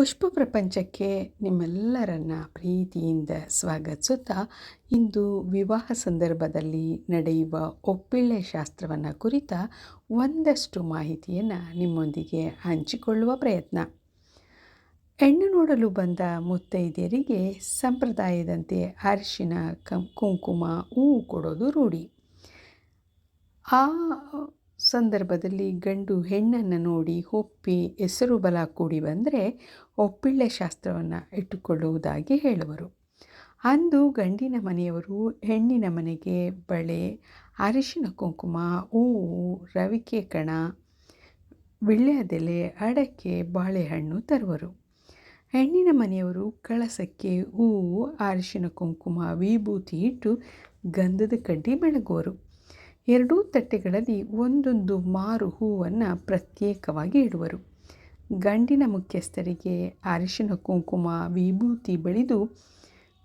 ಪುಷ್ಪ ಪ್ರಪಂಚಕ್ಕೆ ನಿಮ್ಮೆಲ್ಲರನ್ನ ಪ್ರೀತಿಯಿಂದ ಸ್ವಾಗತಿಸುತ್ತಾ ಇಂದು ವಿವಾಹ ಸಂದರ್ಭದಲ್ಲಿ ನಡೆಯುವ ಒಪ್ಪಿಳ್ಳೆ ಶಾಸ್ತ್ರವನ್ನು ಕುರಿತ ಒಂದಷ್ಟು ಮಾಹಿತಿಯನ್ನು ನಿಮ್ಮೊಂದಿಗೆ ಹಂಚಿಕೊಳ್ಳುವ ಪ್ರಯತ್ನ. ಹೆಣ್ಣು ನೋಡಲು ಬಂದ ಮುತ್ತೈದೆಯರಿಗೆ ಸಂಪ್ರದಾಯದಂತೆ ಅರಿಶಿನ ಕುಂಕುಮ, ಹೂವು ಕೊಡೋದು ರೂಢಿ. ಆ ಸಂದರ್ಭದಲ್ಲಿ ಗಂಡು ಹೆಣ್ಣನ್ನು ನೋಡಿ ಒಪ್ಪಿ ಹೆಸರು ಬಲ ಕೂಡಿ ಬಂದರೆ ಒಪ್ಪಿಳ್ಳೆ ಶಾಸ್ತ್ರವನ್ನು ಇಟ್ಟುಕೊಳ್ಳುವುದಾಗಿ ಹೇಳುವರು. ಅಂದು ಗಂಡಿನ ಮನೆಯವರು ಹೆಣ್ಣಿನ ಮನೆಗೆ ಬಳೆ, ಅರಿಶಿನ ಕುಂಕುಮ, ಹೂವು ರವಿಕೆ ಕಣ ವಿಳ್ಯದೆಲೆ, ಅಡಕೆ, ಬಾಳೆಹಣ್ಣು ತರುವರು. ಹೆಣ್ಣಿನ ಮನೆಯವರು ಕಳಸಕ್ಕೆ ಹೂವು, ಅರಿಶಿನ ಕುಂಕುಮ, ವಿಭೂತಿ ಇಟ್ಟು ಗಂಧದ ಕಡ್ಡಿ ಬೆಳಗುವರು. ಎರಡೂ ತಟ್ಟೆಗಳಲ್ಲಿ ಒಂದೊಂದು ಮಾರು ಹೂವನ್ನು ಪ್ರತ್ಯೇಕವಾಗಿ ಇಡುವರು. ಗಂಡಿನ ಮುಖ್ಯಸ್ಥರಿಗೆ ಅರಿಶಿನ ಕುಂಕುಮ, ವಿಭೂತಿ ಬಳಿದು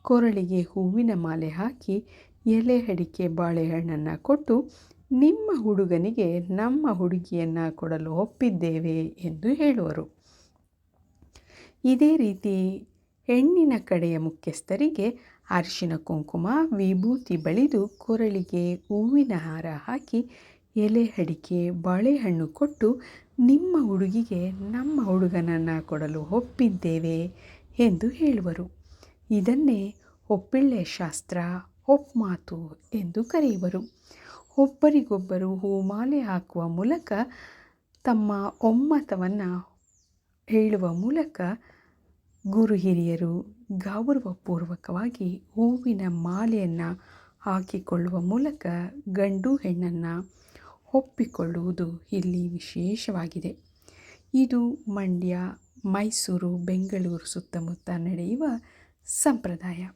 ಕೊರಳಿಗೆ ಹೂವಿನ ಮಾಲೆ ಹಾಕಿ ಎಲೆ ಅಡಿಕೆ ಬಾಳೆಹಣ್ಣನ್ನು ಕೊಟ್ಟು ನಿಮ್ಮ ಹುಡುಗನಿಗೆ ನಮ್ಮ ಹುಡುಗಿಯನ್ನು ಕೊಡಲು ಒಪ್ಪಿದ್ದೇವೆ ಎಂದು ಹೇಳುವರು. ಇದೇ ರೀತಿ ಹೆಣ್ಣಿನ ಕಡೆಯ ಮುಖ್ಯಸ್ಥರಿಗೆ ಅರಿಶಿನ ಕುಂಕುಮ, ವಿಭೂತಿ ಬಳಿದು ಕೊರಳಿಗೆ ಹೂವಿನ ಹಾರ ಹಾಕಿ ಎಲೆ ಅಡಿಕೆ, ಬಾಳೆಹಣ್ಣು ಕೊಟ್ಟು ನಿಮ್ಮ ಹುಡುಗಿಗೆ ನಮ್ಮ ಹುಡುಗನನ್ನು ಕೊಡಲು ಒಪ್ಪಿದ್ದೇವೆ ಎಂದು ಹೇಳುವರು. ಇದನ್ನೇ ಒಪ್ಪಿಳ್ಳೆ ಶಾಸ್ತ್ರ, ಒಪ್ಮಾತು ಎಂದು ಕರೆಯುವರು. ಒಬ್ಬರಿಗೊಬ್ಬರು ಹೂಮಾಲೆ ಹಾಕುವ ಮೂಲಕ ತಮ್ಮ ಒಮ್ಮತವನ್ನು ಹೇಳುವ ಮೂಲಕ ಗುರು ಹಿರಿಯರು ಗೌರವಪೂರ್ವಕವಾಗಿ ಹೂವಿನ ಮಾಲೆಯನ್ನು ಹಾಕಿಕೊಳ್ಳುವ ಮೂಲಕ ಗಂಡು ಹೆಣ್ಣನ್ನು ಒಪ್ಪಿಕೊಳ್ಳುವುದು ಇಲ್ಲಿ ವಿಶೇಷವಾಗಿದೆ. ಇದು ಮಂಡ್ಯ, ಮೈಸೂರು, ಬೆಂಗಳೂರು ಸುತ್ತಮುತ್ತ ನಡೆಯುವ ಸಂಪ್ರದಾಯ.